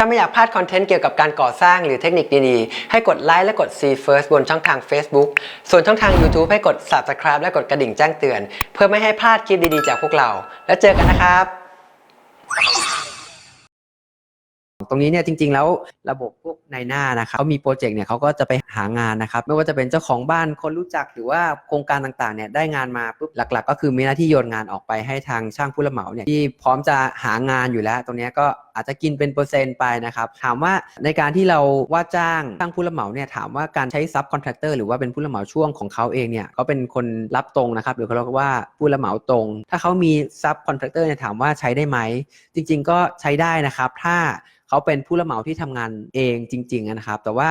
ถ้าไม่อยากพลาดคอนเทนต์เกี่ยวกับการก่อสร้างหรือเทคนิคดีๆ ให้กดไลค์และกด See First บนช่องทาง Facebook ส่วนช่องทาง YouTube ให้กด Subscribe และกดกระดิ่งแจ้งเตือน เพื่อไม่ให้พลาดคลิปดีๆจากพวกเรา แล้วเจอกันนะครับ ตรงนี้เนี่ยจริง ๆ แล้วระบบพวกในหน้านะครับเขามีโปรเจกต์เนี่ยเขาก็จะไปหางานนะครับ ไม่ว่าจะเป็นเจ้าของบ้านคนรู้จักหรือว่าโครงการต่างๆเนี่ยได้งานมาปุ๊บหลัก ๆ ก็คือมีหน้าที่โยนงานออกไปให้ทางช่างผู้รับเหมาเนี่ยที่พร้อมจะหางานอยู่แล้ว ตรงนี้ก็อาจจะกินเป็นเปอร์เซ็นต์ไปนะครับถามว่าในการที่เราว่าจ้างช่างผู้รับเหมาเนี่ยถามว่าการใช้ซับคอนแทคเตอร์หรือว่าเป็นผู้รับเหมาช่วงของเขาเองเนี่ยเขาเป็นคนรับตรงนะครับหรือเขาเรียกว่าผู้รับเหมาตรง ถ้าเขามีซับคอนแทคเตอร์เนี่ยถามว่าใช้ได้ไหมจริง ๆ ก็ใช้ได้นะครับถ้า เขาเป็นผู้รับเหมาที่ทำงานเองจริงๆนะครับ แต่ว่า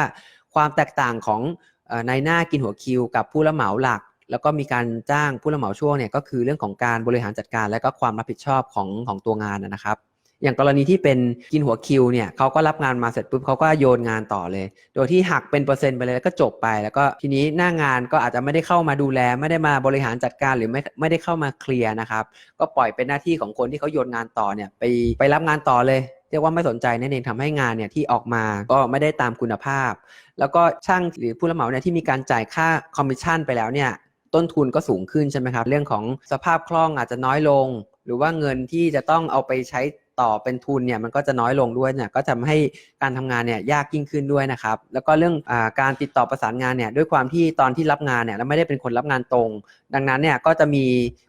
ความแตกต่างของเอ่อในหน้ากินหัวคิว กับผู้รับเหมาหลัก แล้วก็มีการจ้างผู้รับเหมาช่วงเนี่ยก็คือเรื่องของการบริหารจัดการ และก็ความรับผิดชอบของของตัวงานนะครับอย่างกรณีที่เป็นกินหัวคิวเนี่ยเขาก็รับงานมาเสร็จปุ๊บเขาก็โยนงานต่อเลย โดยที่หักเป็นเปอร์เซ็นต์ไปเลยแล้วก็จบไปแล้วก็ทีนี้หน้างานก็อาจจะไม่ได้เข้ามาดูแล ไม่ได้มาบริหารจัดการหรือไม่ไม่ได้เข้ามาเคลียร์นะครับ ก็ปล่อยเป็นหน้าที่ของคนที่เขาโยนงานต่อเนี่ยไปไปรับงานต่อเลย เรียกว่าไม่สนใจนั่นเองทำให้งานเนี่ยที่ออกมาก็ไม่ได้ตามคุณภาพ แล้วก็ช่างหรือผู้รับเหมาเนี่ยที่มีการจ่ายค่าคอมมิชชั่นไปแล้วเนี่ยต้นทุนก็สูงขึ้นใช่ไหมครับ เรื่องของสภาพคล่องอาจจะน้อยลง หรือว่าเงินที่จะต้องเอาไปใช้ ต่อเป็นทุนเนี่ยมันก็จะน้อยลงด้วยเนี่ยก็ทำให้การทำงานเนี่ยยากยิ่งขึ้นด้วยนะครับแล้วก็เรื่องอการติดต่อประสานงานเนี่ยด้วยความที่ตอนที่รับงานเนี่ยเราไม่ได้เป็นคนรับงานตรง ดังนั้นเนี่ยก็จะมี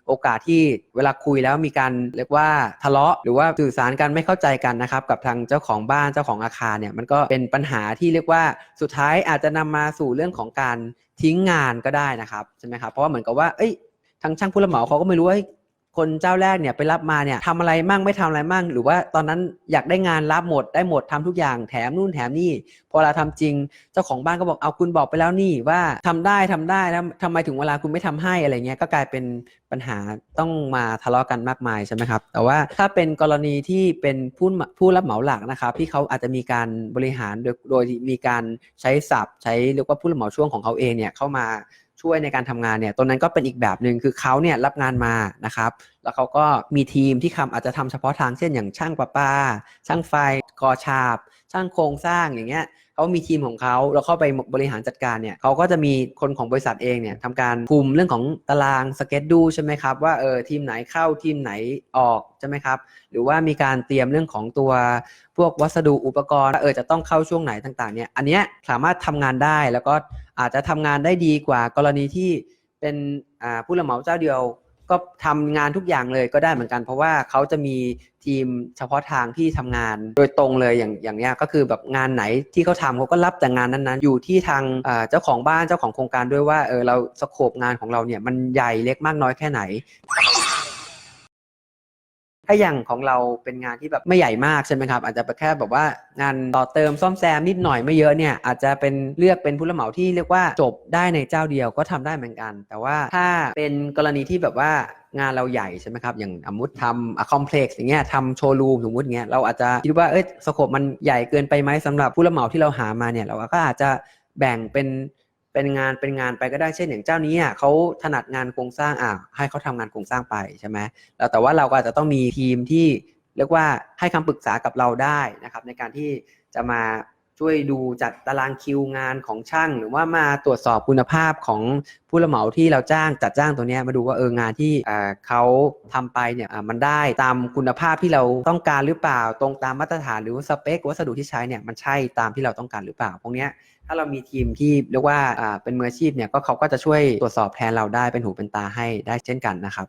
โอกาสที่เวลาคุยแล้วมีการเรียกว่าทะเลาะ หรือว่าสื่อสารกันไม่เข้าใจกันนะครับกับทางเจ้าของบ้านเจ้าของอาคารเนี่ยมันก็เป็นปัญหาที่เรียกว่าสุดท้ายอาจจะนำมาสู่เรื่องของการทิ้งงานก็ได้นะครับใช่ไหมครับเพราะว่าเหมือนกับว่าเอ้ยทางช่างผู้รับเหมาเขาก็ไม่รู้ว่า คนเจ้าแรกเนี่ยไปรับมาเนี่ยทำอะไรมั่งไม่ทำอะไรมั่ง หรือว่าตอนนั้นอยากได้งานรับหมดได้หมดทำทุกอย่างแถมนู่นแถมนี่ พอเราทำจริง เจ้าของบ้านก็บอกเอาคุณบอกไปแล้วนี่ว่าทำได้ทำได้แล้วทำไมถึงเวลาคุณไม่ทำให้อะไรเงี้ยก็กลายเป็นปัญหาต้องมาทะเลาะกันมากมายใช่ไหมครับ แต่ว่าถ้าเป็นกรณีที่เป็นผู้ผู้รับเหมาหลักนะครับที่เขาอาจจะมีการบริหารโดยโดยมีการใช้ศัพท์ ใช้เรียกว่าผู้รับเหมาช่วงของเขาเองเนี่ยเข้ามาช่วยในการทำงานเนี่ยตรงนั้นก็เป็นอีกแบบหนึ่งคือเขาเนี่ยรับงานมานะครับ แล้วเขาก็มีทีมที่ทำอาจจะทำเฉพาะทางเช่นอย่างช่างประปา ช่างไฟก่อฉาบ ช่างโครงสร้างอย่างเงี้ย เขามีทีมของเขาแล้วเข้าไปบริหารจัดการเนี่ยเขาก็จะมีคนของบริษัทเองเนี่ยทำการคุมเรื่องของตารางสเก็ตดูใช่ไหมครับว่าเออทีมไหนเข้าทีมไหนออกใช่ไหมครับหรือว่ามีการเตรียมเรื่องของตัวพวกวัสดุอุปกรณ์เออจะต้องเข้าช่วงไหนต่างๆเนี่ยอันเนี้ยสามารถทำงานได้แล้วก็อาจจะทำงานได้ดีกว่ากรณีที่เป็นผู้รับเหมาเจ้าเดียว ก็ทำงานทุกอย่างเลยก็ได้เหมือนกัน เพราะว่าเขาจะมีทีมเฉพาะทางที่ทำงานโดยตรงเลยอย่างอย่างเนี้ยก็คือแบบงานไหนที่เขาทำเขาก็รับแต่งานนั้นๆ อยู่ที่ทางเจ้าของบ้านเจ้าของโครงการด้วยว่าเออเราสโคปงานของเราเนี่ยมันใหญ่เล็กมากน้อยแค่ไหน ถ้าอย่างของเราเป็นงานที่แบบไม่ใหญ่มากใช่ไหมครับอาจจะแค่แบบว่างานต่อเติมซ่อมแซมนิดหน่อยไม่เยอะเนี่ยอาจจะเป็นเลือกเป็นผู้รับเหมาที่เรียกว่าจบได้ในเจ้าเดียวก็ทำได้เหมือนกัน แต่ว่าถ้าเป็นกรณีที่แบบว่างานเราใหญ่ใช่ไหมครับ อย่างสมมติทำอะคอมเพล็กซ์อย่างเงี้ยทำโชว์รูมสมมติเงี้ยเราอาจจะคิดว่าเอ้ยสโคปมันใหญ่เกินไปไหมสำหรับผู้รับเหมาที่เราหามาเนี่ยเราก็อาจจะแบ่งเป็น เป็นงานเป็นงานไปก็ได้เช่นอย่างเจ้านี้อะเขาถนัดงานโครงสร้างอะให้เขาทำงานโครงสร้างไปใช่ไหมแล้วแต่ว่าเราก็อาจจะต้องมีทีมที่เรียกว่าให้คำปรึกษากับเราได้นะครับ ในการที่จะมา ช่วยดูจัดตารางคิวงานของช่าง หรือว่ามาตรวจสอบคุณภาพของผู้รับเหมาที่เราจ้างจัดจ้างตัวนี้มาดูว่าเอองานที่เเขาทำไปเนี่ยมันได้ตามคุณภาพที่เราต้องการหรือเปล่า ตรงตามมาตรฐานหรือสเปค วัสดุที่ใช้เนี่ยมันใช่ตามที่เราต้องการหรือเปล่า พวกนี้ถ้าเรามีทีมที่เรียกว่าเป็นมืออาชีพเนี่ยก็เขาก็จะช่วยตรวจสอบแทนเราได้เป็นหูเป็นตาให้ได้เช่นกันนะครับ